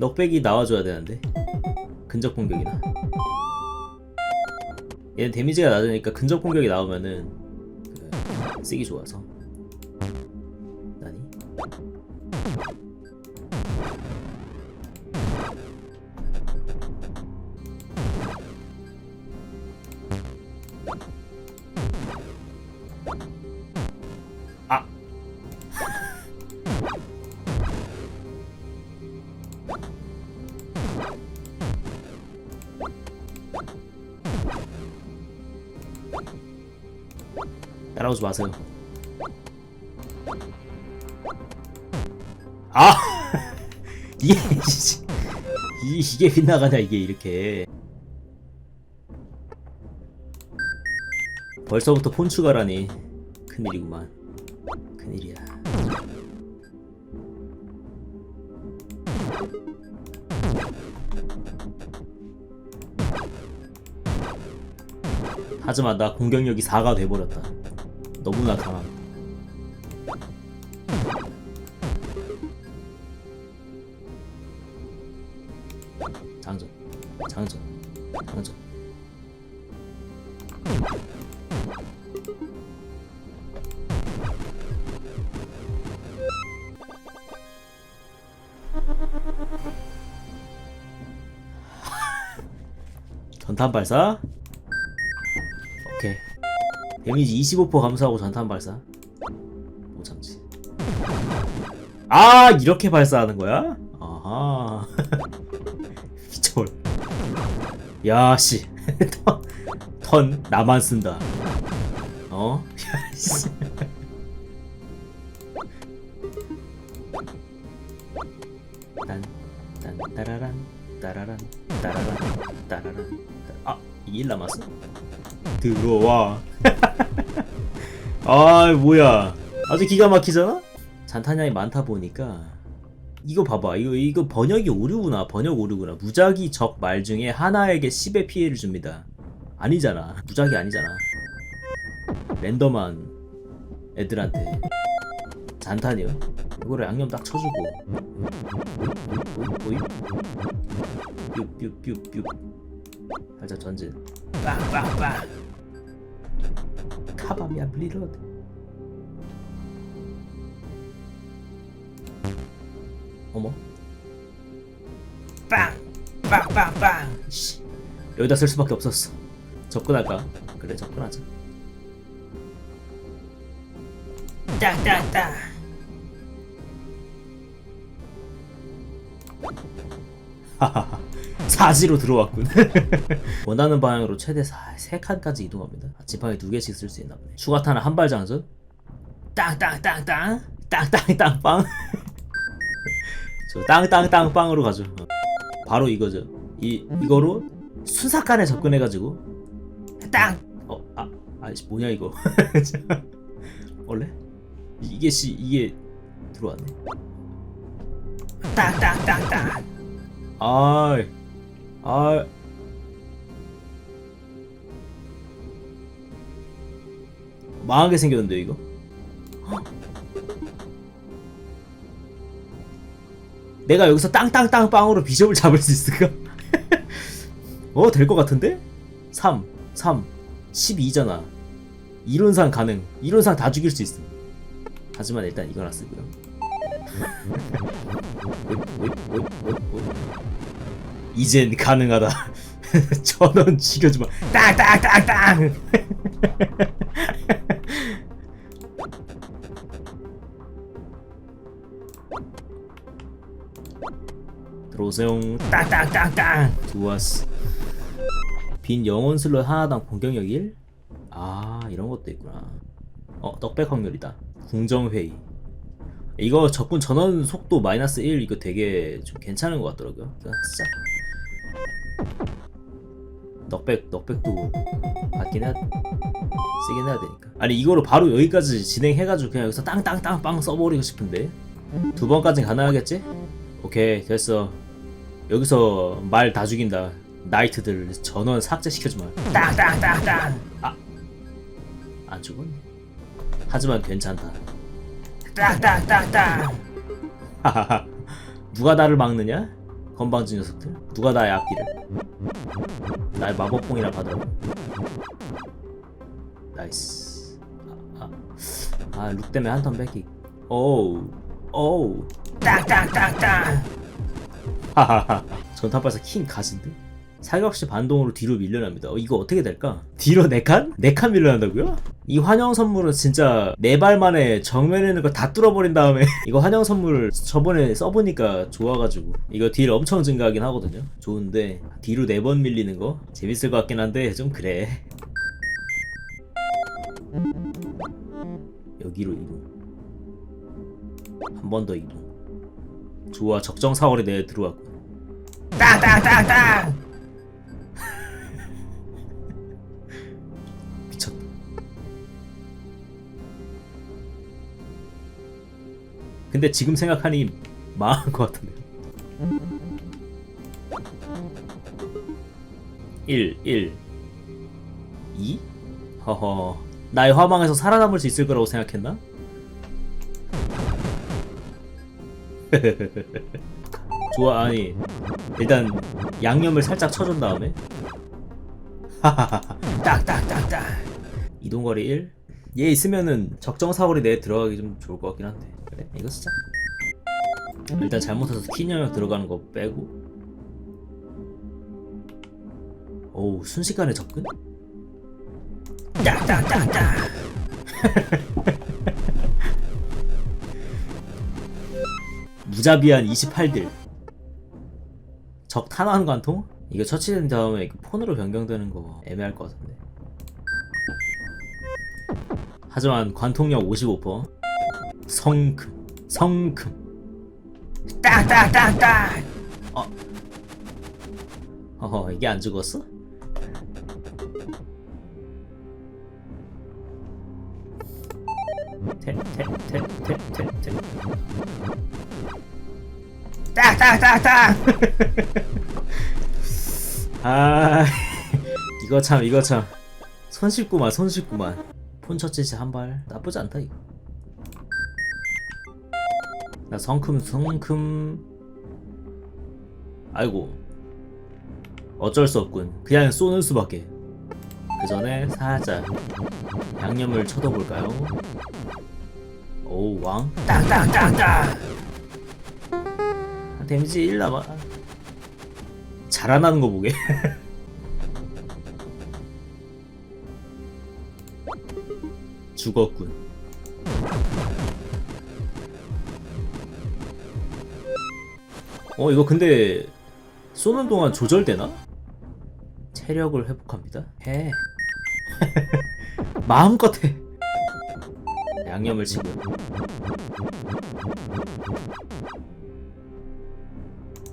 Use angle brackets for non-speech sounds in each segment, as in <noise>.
넉백이 나와줘야 되는데. 근접 공격이나 얘는 데미지가 낮으니까 근접 공격이 나오면은 그, 쓰기 좋아서 따라오지 마세요. 아! <laughs> 이게 이게 빗나가냐 이게 이렇게. 벌써부터 폰 추가라니. 큰일이구만 하지만 나 공격력이 4가 돼버렸다. 너무나 강함 전탄 발사. 오케이. 데미지 25% 감소하고 전탄 발사. 못 참지 아 이렇게 발사하는 거야? 아하. <laughs> 미쳐볼. 야씨. <laughs> 턴, 턴 나만 쓴다. 어? 야씨 <laughs> 딴, 딴, 따라란, 따라란, 따라란, 따라란. 따- 아, 2일 남았어? 들어와. <laughs> 아, 뭐야. 아주 기가 막히잖아? 잔탄량이 많다 보니까 이거 봐봐. 이거 이거 번역이 오류구나. 번역 오류구나. 무작위 적 말 중에 하나에게 10의 피해를 줍니다. 아니잖아. 무작위 아니잖아. 랜덤한 애들한테 잔탄이요. 이거를 양념 딱 쳐주고. 뾰뾰뾰뾰 살짝 전진. 빵빵빵. 카바미안 블리러드. 어머? 빵 빵빵빵. 씨. 여기다 쓸 수밖에 없었어. 접근할까? 그래 접근하자. 땅땅땅 하하하. <laughs> 사지로 들어왔군. <laughs> 원하는 방향으로 최대 3칸까지 이동합니다. 아, 지팡이 두 개씩 쓸 수 있나 보네. 추가탄을 한발 장전. 땅땅땅땅 땅땅땅빵. <laughs> 저 땅땅땅빵으로 가죠. 어. 바로 이거죠. 이 이거로 순삭간에 접근해가지고 땅. 어, 아, 아이씨 뭐냐 이거. 원래 이게 씨 이게 들어왔네. 땅땅땅땅. 아이, 아, 망하게 생겼는데 이거. 헉. 내가 여기서 땅땅땅 빵으로 비숍을 잡을 수 있을까? <laughs> 어, 될 것 같은데? 3, 3, 12잖아. 이론상 가능. 이론상 다 죽일 수 있음. 하지만 일단 이거나 쓰고요. 이젠 가능하다. <laughs> 전원 죽여주마. 땅땅땅땅. <laughs> 들어오세요. 땅땅땅땅. 좋았어. 빈 영혼 슬롯 하나당 공격력 1? 아 이런 것도 있구나. 어 떡백 확률이다. 궁정회의. 이거 적군 전원 속도 마이너스 1 이거 되게 좀 괜찮은 것 같더라고요. 이거 진짜 넉백 넉백도 받긴 해야 쓰긴 해야 되니까. 아니 이거로 바로 여기까지 진행해가지고 그냥 여기서 땅땅땅 빵 써버리고 싶은데 두 번까진 가능하겠지? 오케이 됐어. 여기서 말 다 죽인다. 나이트들 전원 삭제시켜주마. 땅땅땅땅. 아, 안 죽었네. 하지만 괜찮다. 하하하. <laughs> 누가 나를 막느냐? 건방진 녀석들. 누가 나의 앞길을 나의 마법봉이라 받으라고 나이스. 아, 아, 아, 룩 때문에 한턴 뺏기. 오우. 오우. 땅땅땅땅 하하하 전탄발사 킹 가진데? 사격시 반동으로 뒤로 밀려납니다. 어, 이거 어떻게 될까? 뒤로 4칸? 4칸 밀려난다고요? 이 환영 선물은 진짜 4발 만에 정면에 있는 거 다 뚫어버린 다음에 <laughs> 이거 환영 선물 저번에 써보니까 좋아가지고 이거 딜 엄청 증가하긴 하거든요. 좋은데 뒤로 4번 밀리는 거 재밌을 것 같긴 한데 좀 그래. 여기로 이동. 한 번 더 이동. 좋아 적정 사월에 내 들어왔고. 땅땅땅땅 근데 지금 생각하니 망한 것 같은데 1 1 2 허허. 나의 화망에서 살아남을 수 있을 거라고 생각했나? <laughs> 좋아 아니. 일단 양념을 살짝 쳐준 다음에. <laughs> 딱딱딱딱. 이동거리 1. 얘 있으면은 적정 사거리 내에 들어가기 좀 좋을 것 같긴 한데. 그래 이거 쓰자. 일단 잘못해서 키 영역 들어가는 거 빼고. 오우 순식간에 접근? 딱딱딱딱 <laughs> 무자비한 28딜. 적 탄환 관통? 이거 처치된 다음에 그 폰으로 변경되는 거 애매할 것 같은데 하지만 관통력 55% 성큼 성큼. 딱딱딱딱 어. 어허 이게 안 죽었어? 태태태태태태 딱딱딱딱 <laughs> 아 <laughs> 이거 참 이거 참. 손쉽구만 손쉽구만 폰 첫째지 한발 나쁘지 않다 이거. 나 성큼 성큼. 아이고. 어쩔 수 없군. 그냥 쏘는 수밖에. 그 전에 살짝 양념을 쳐둬볼까요? 오우 왕. 땅땅땅땅! 데미지 1 남아. 자라나는 거 보게 <laughs> 죽었군. 어 이거 근데 쏘는 동안 조절되나? 체력을 회복합니다? 해. <laughs> 마음껏 해. 양념을 치고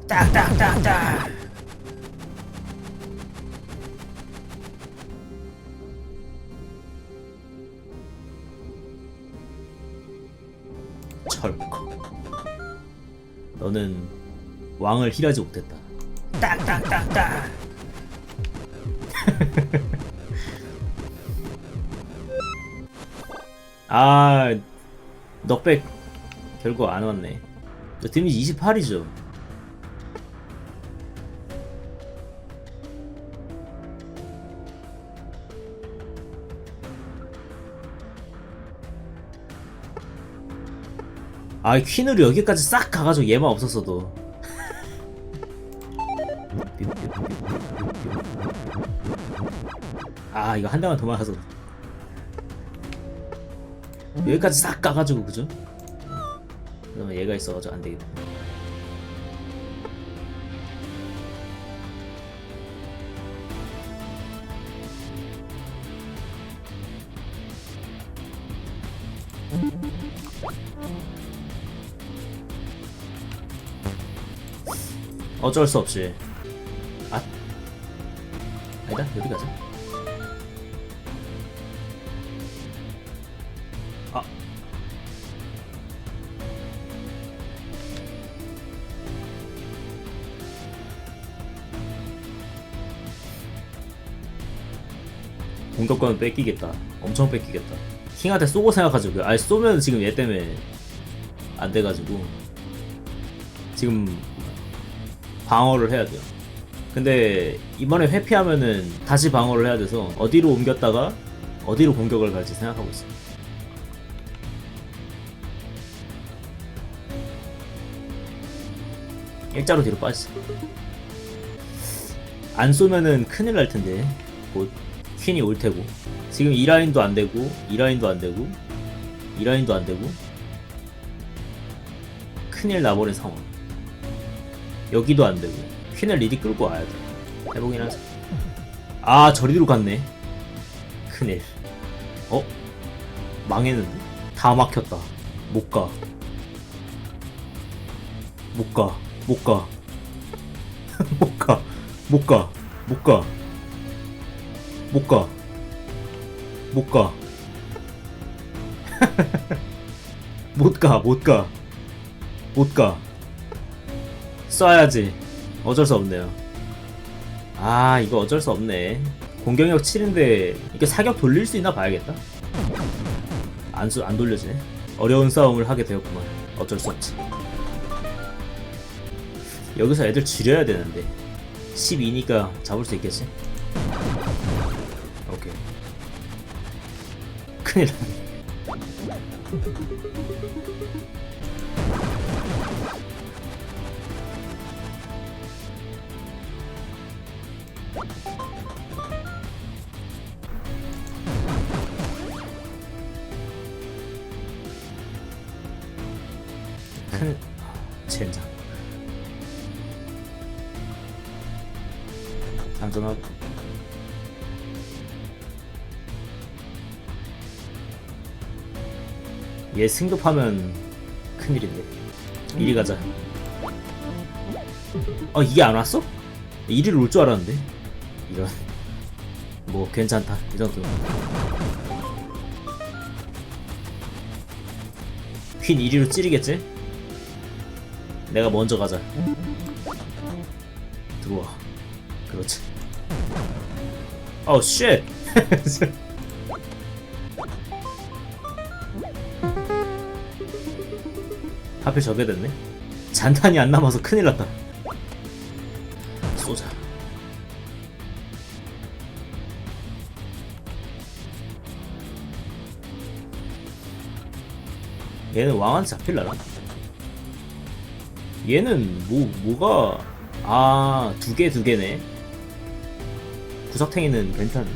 딱딱딱딱 철컥 너는 왕을 힐하지 못했다. 딱딱딱딱 아 넉백 결국 안 왔네. 저 데미지 28이죠 아 퀸으로 여기까지 싹 가가지고 얘만 없었어도 아 이거 한 대만 더 맞아서 여기까지 싹 가가지고 그죠? 그러면 얘가 있어가지고 안 되겠다. 어쩔 수 없이. 아. 아니다 여기 가자. 아. 공격권은 뺏기겠다. 엄청 뺏기겠다. 킹한테 쏘고 생각하죠 아니 쏘면 지금 얘 때문에 안 돼가지고. 지금 방어를 해야 돼요. 근데 이번에 회피하면은 다시 방어를 해야 돼서 어디로 옮겼다가 어디로 공격을 갈지 생각하고 있어요. 일자로 뒤로 빠지자. 안 쏘면은 큰일 날 텐데 곧 퀸이 올 테고 지금 이 라인도 안 되고 이 라인도 안 되고 이 라인도 안 되고 큰일 나버린 상황. 여기도 안 되고 퀸을 리디 끌고 와야 돼. 해보긴 하자. 아 저리로 갔네. 큰일. 어? 망했는데? 다 막혔다. 못 가. 못 가. 못 가. 못 가. 못 가. 못 가. 못 가. 못 가. 못 가. 못 가. 못 가. 쏴야지. 어쩔 수 없네요. 아, 이거 어쩔 수 없네. 공격력 7인데 이게 사격 돌릴 수 있나 봐야겠다. 안, 수, 안 돌려지네. 어려운 싸움을 하게 되었구만. 어쩔 수 없지. 여기서 애들 줄여야 되는데. 12니까 잡을 수 있겠지? 오케이. 큰일 났네. 안전하고. 얘 승급하면 큰일인데. 이리 가자. 어 이게 안 왔어? 이리로 올줄 알았는데. 이런. 뭐 괜찮다. 이 정도 퀸 이리로 찌르겠지? 내가 먼저 가자. 들어와. 그렇지 어우 쉣 하필 저게 됐네. 잔탄이 안 남아서 큰일 났다. 쏘자. 얘는 왕한테 잡힐라나? 얘는 뭐 뭐가 아 두 개 두 개네 구석탱이는 괜찮네.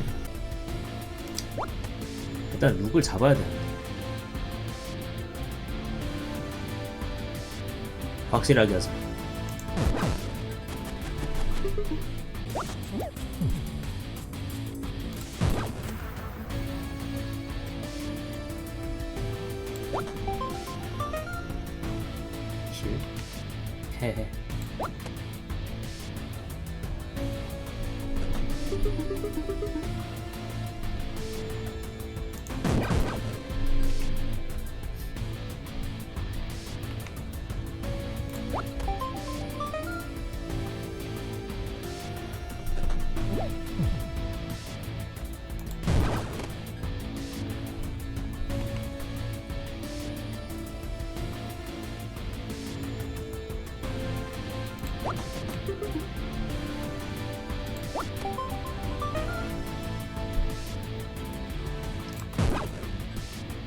일단 룩을 잡아야 되는데 확실하게 하자. 힐 헤헤 What?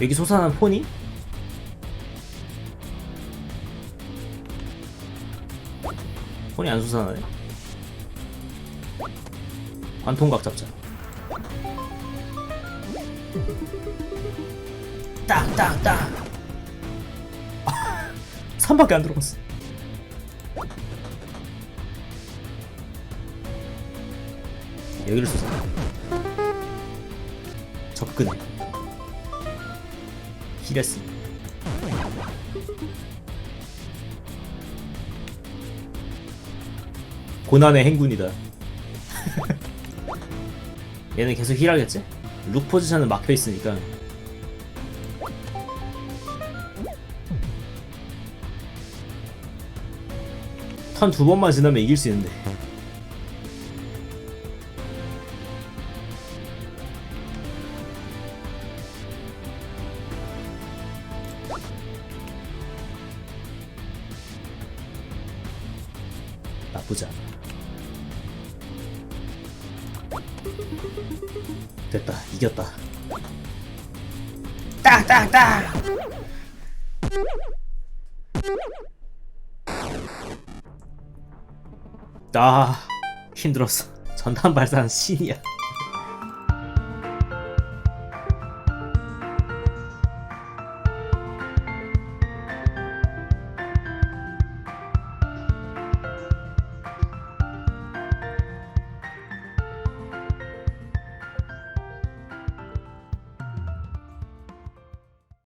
여기 솟아난 폰이? 폰이 안 솟아나네? 관통각 잡자. 땅땅땅 3밖에 <laughs> 안 들어갔어. 여기를 쏘자. 접근 해 힐했음 고난의 행군이다. <laughs> 얘는 계속 힐하겠지? 룩 포지션은 막혀 있으니까. 턴 두 번만 지나면 이길 수 있는데 아 힘들었어. 전탄 발사는 신이야.